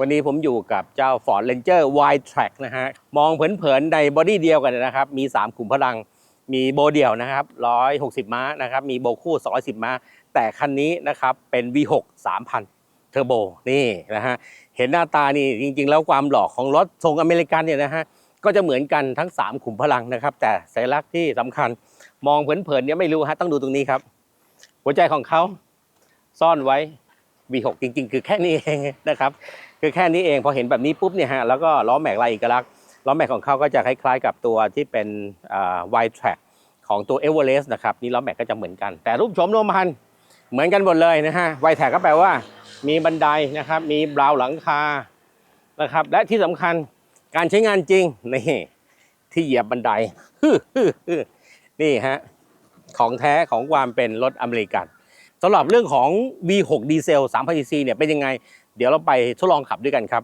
วันนี้ผมอยู่กับเจ้า Ford Ranger Wide Track นะฮะ มองเผินๆในบอดี้เดียวกันนะครับ มี 3 ขุมพลัง มีโบเดี่ยวนะครับ 160 ม้านะครับ มีโบคู่ 210 ม้า แต่คันนี้นะครับ เป็น V6 3,000 เทอร์โบ นี่นะฮะ เห็นหน้าตานี่จริงๆ แล้วความหล่อของรถทรงอเมริกันเนี่ยนะฮะ ก็จะเหมือนกันทั้ง 3 ขุมพลังนะครับ แต่สัญลักษณ์ที่สำคัญ มองเผินๆเนี่ยไม่รู้ฮะ ต้องดูตรงนี้ครับ หัวใจของเขาซ่อนไว้ V6 จริง ๆ คือแค่นี้เองนะครับคือแค่นี้เองพอเห็นแบบนี้ปุ๊บเนี่ยฮะแล้วก็ล้อแม็กลายเอกลักษณ์ล้อแม็กของเขาก็จะคล้ายๆ กับตัวที่เป็นวท์แทร็กของตัวเอเวอเรสต์นะครับนี่ล้อแม็กก็จะเหมือนกัน แต่รูปโฉมโนมพันเหมือนกันหมดเลยนะฮะวท์แทร็กก็แปลว่ามีบันไดนะครับมีบราวหลังคานะครับและที่สำคัญการใช้งานจริงนี่ที่เหยียบบันไดนี่ฮะของแท้ของความเป็นรถอเมริกัน สำหรับเรื่องของ V6 ดีเซล 3,000 cc เนี่ยเป็นยังไง เดี๋ยวเราไปทดลองขับด้วยกันครับ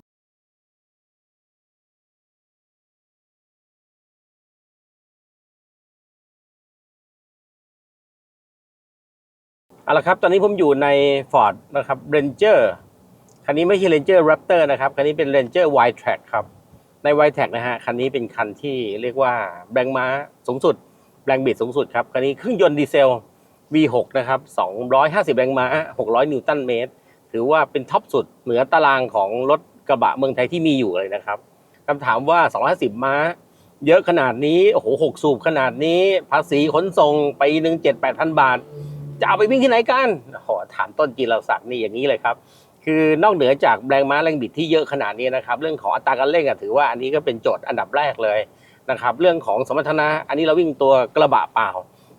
เอาละครับ ตอนนี้ผมอยู่ใน Ford นะครับ Ranger คันนี้ไม่ใช่ Ranger Raptor นะครับ คันนี้เป็น Ranger Wide Track ครับ ใน Wide Track นะฮะ คันนี้เป็นคันที่เรียกว่าแรงม้าสูงสุด แรงบิดสูงสุดครับ คันนี้เครื่องยนต์ดีเซล V6 นะครับ 250 แรงม้า 600 นิวตันเมตร ถือว่าเป็นท็อปสุดเหนือตารางของรถกระบะเมืองไทยที่มีอยู่เลยนะครับคำถามว่า 250 ม้า เยอะขนาดนี้ โอ้โห6สูบขนาดนี้ ภาษีขนส่งไปหนึ่ง7 8 0 0บาท จะเอาไปวิ่งที่ไหนกันโอ้โหถามต้นกีฬาศักดิ์นี่อย่างนี้เลยครับ คือนอกเหนือจากแรงม้าแรงบิดที่เยอะขนาดนี้นะครับ เรื่องของอัตราการเร่งถือว่าอันนี้ก็เป็นโจทย์อันดับแรกเลยนะครับ เรื่องของสมรรถนะ อันนี้เราวิ่งตัวกระบะเปล่า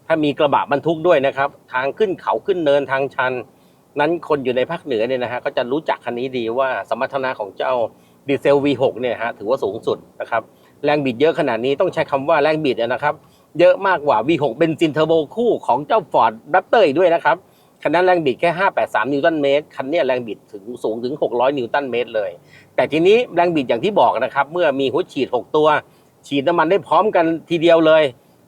ถ้ามีกระบะบรรทุกด้วยนะครับ ทางขึ้นเขาขึ้นเนินทางชัน นั้นคนอยู่ในภาคเหนือเนี่ยนะฮะก็จะรู้จักคันนี้ดีว่าสมรรถนะของเจ้าดีเซล V6 เนี่ยฮะถือว่าสูงสุดนะครับแรงบิดเยอะขนาดนี้ต้องใช้คำว่าแรงบิดนะครับ เยอะมากกว่า V6 เบนซินเทอร์โบคู่ของเจ้า Ford Raptor อีกด้วยนะครับคันนั้นแรงบิดแค่ 583 นิวตันเมตร คันนี้แรงบิดถึงสูงถึง 600 นิวตันเมตรเลย แต่ทีนี้แรงบิดอย่างที่บอกนะครับ เมื่อมีหัวฉีด 6 ตัว ฉีดน้ำมันได้พร้อมกันทีเดียวเลย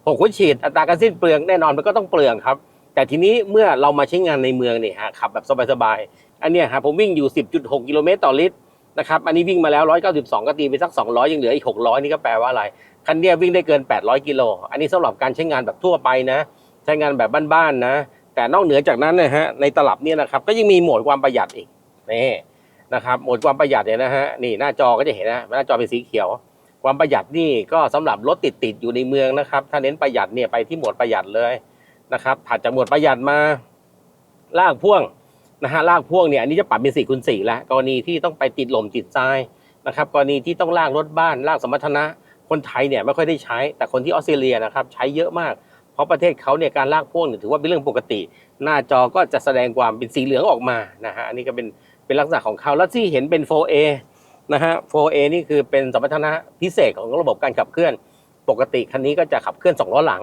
6หัวฉีดอัตราการสิ้นเปลืองแน่นอนมันก็ต้องเปลืองครับ แต่ทีนี้เมื่อเรามาใช้งานในเมืองเนี่ยฮะขับแบบสบายๆอันเนี้ยฮะผมวิ่งอยู่ 10.6 กิโลเมตรต่อลิตรนะครับอันนี้วิ่งมาแล้ว 192 ก็ตีไปสัก 200 ยังเหลืออีก 600 นี่ก็แปลว่าอะไร คันเนี้ยวิ่งได้เกิน 800 กิโล อันนี้สำหรับการใช้งานแบบทั่วไปนะ ใช้งานแบบบ้านๆนะ แต่นอกเหนือจากนั้นนะฮะ ในตลับเนี่ยนะครับ ก็ยังมีโหมดความประหยัดอีก นี่นะครับ โหมดความประหยัดเนี่ยนะฮะ นี่หน้าจอก็จะเห็นนะ หน้าจอเป็นสีเขียว ความประหยัดนี่ก็สำหรับรถติดๆอยู่ในเมืองนะครับ ถ้าเน้นประหยัดเนี่ยไปที่หมวดประหยัดเลยนะครับถัดจากหมวดประหยัดมาลากพ่วงนะฮะลากพ่วงเนี่ยอันนี้จะปรับเป็น4คูณ4แล้วกรณีที่ต้องไปติดลมติดทรายนะครับกรณีที่ต้องลากรถบ้านลากสมรรถนะ คนไทยเนี่ยไม่ค่อยได้ใช้ แต่คนที่ออสเตรเลียนะครับใช้เยอะมาก เพราะประเทศเขาเนี่ยการลากพ่วงเนี่ยถือว่าเป็นเรื่องปกติ หน้าจอก็จะแสดงความเป็นสีเหลืองออกมานะฮะอันนี้ก็เป็นเป็นลักษณะของเขาแล้วที่เห็นเป็น 4A นะฮะ 4A นี่คือเป็นสมรรถนะพิเศษของระบบการขับเคลื่อน ปกติคันนี้ก็จะขับเคลื่อน2ล้อหลัง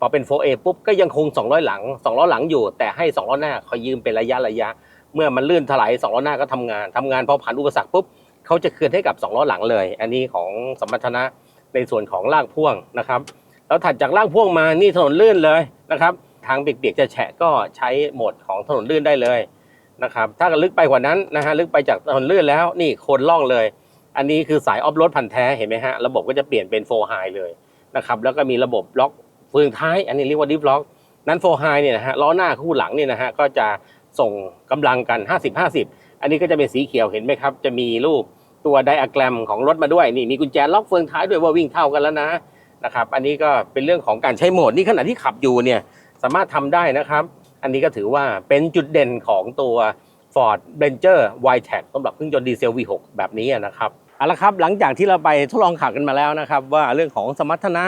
พอเป็น 4A ปุ๊บก็ยังคง2ล้อหลัง2ล้อหลังอยู่ แต่ให้2ล้อหน้าคอยยืมเป็นระยะระยะ เมื่อมันลื่นถลาย2ล้อหน้าก็ทำงานทำงานพอผ่านอุปสรรคปุ๊บเขาจะคืนให้กับ2ล้อหลังเลย อันนี้ของสมรรถนะในส่วนของลากพ่วงนะครับ แล้วถัดจากลากพ่วงมานี่ถนนลื่นเลยนะครับ ทางเปียกๆจะแฉะก็ใช้โหมดของถนนลื่นได้เลย นะครับ ถ้าลึกไปกว่านั้นนะฮะลึกไปจากถนนลื่นแล้วนี่โคนล่องเลย อันนี้คือสายออฟโรดพันแท้เห็นไหมฮะระบบก็จะเปลี่ยนเป็นโฟไฮเลยนะครับแล้วก็มีระบบล็อกเฟืองท้าย อันนี้เรียกว่าดิฟล็อกนั้นโฟไฮเนี่ยนะฮะล้อหน้าคู่หลังเนี่ยนะฮะก็จะส่งกำลังกัน 50-50 อันนี้ก็จะเป็นสีเขียวเห็นไหมครับ จะมีรูปตัวไดอะแกรมของรถมาด้วยนี่มีกุญแจล็อกเฟืองท้ายด้วยว่าวิ่งเท่ากันแล้วนะนะครับ อันนี้ก็เป็นเรื่องของการใช้โหมดนี่ขณะที่ขับอยู่เนี่ยสามารถทำได้นะครับ อันนี้ก็ถือว่าเป็นจุดเด่นของตัว Ford Ranger Wide Track สำหรับเครื่องยนต์ดีเซล V6 แบบนี้นะครับเอาละครับหลังจากที่เราไปทดลองขับกันมาแล้วนะครับ ว่าเรื่องของสมรรถนะ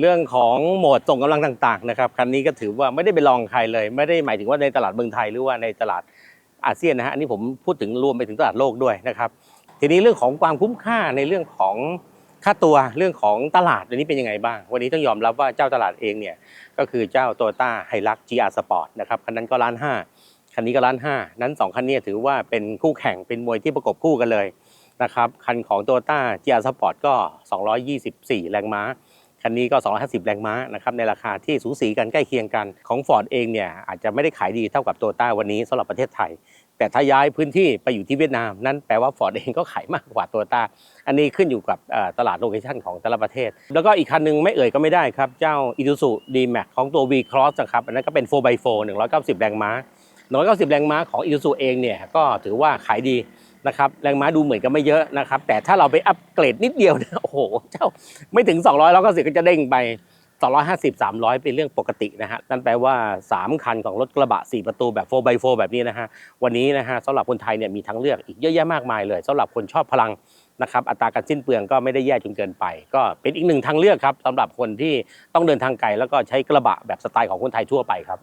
เรื่องของโหมดส่งกำลังต่างๆนะครับคันนี้ก็ถือว่าไม่ได้ไปลองใครเลย ไม่ได้หมายถึงว่าในตลาดเมืองไทยหรือว่าในตลาดอาเซียนนะฮะอันนี้ผมพูดถึงรวมไปถึงตลาดโลกด้วยนะครับ ทีนี้เรื่องของความคุ้มค่าในเรื่องของ ค่าตัวเรื่องของตลาดวันนี้เป็นยังไงบ้าง วันนี้ต้องยอมรับว่าเจ้าตลาดเองเนี่ยก็คือเจ้าโตโยต้าไฮรัก GR Sport นะครับคันนั้นก็ล้านห้าคันนี้ก็ล้านห้านั้นสองคันนี้ถือว่าเป็นคู่แข่งเป็นมวยที่ประกบคู่กันเลยนะครับคันของโตโยต้า GR Sport ก็ 224 แรงม้าคันนี้ก็ 250 แรงม้านะครับในราคาที่สูสีกันใกล้เคียงกันของ Ford เองเนี่ยอาจจะไม่ได้ขายดีเท่ากับโตโยต้าวันนี้สำหรับประเทศไทย แต่ถ้าย้ายพื้นที่ไปอยู่ที่เวียดนามนั่นแปลว่า Ford เองก็ขายมากกว่าโตโยต้าอันนี้ขึ้นอยู่กับตลาดโลเคชันของแต่ละประเทศ แล้วก็อีกคันหนึงไม่เอ่ยก็ไม่ได้ครับ เจ้า Isuzu D-Max ของตัว V-Cross นะครับอันนั้นก็เป็น 4x4 190 แรงม้า 190 แรงม้าของ Isuzu เองเนี่ยก็ถือว่าขายดีนะครับแรงม้าดูเหมือนกันไม่เยอะนะครับแต่ถ้าเราไปอัปเกรดนิดเดียวเนะโอ้โหเจ้าไม่ถึง 200แล้วก็สิก็จะเด้งไป 250 300 เป็นเรื่องปกตินะฮะ นั่นแปลว่า 3 คันของรถกระบะ 4 ประตูแบบ 4x4 แบบนี้นะฮะ วันนี้นะฮะสำหรับคนไทยเนี่ยมีทางเลือกอีกเยอะแยะมากมายเลยสำหรับคนชอบพลังนะครับ อัตราการสิ้นเปลืองก็ไม่ได้แย่จนเกินไป ก็เป็นอีกหนึ่งทางเลือกครับสำหรับคนที่ต้องเดินทางไกลแล้วก็ใช้กระบะแบบสไตล์ของคนไทยทั่วไปครับ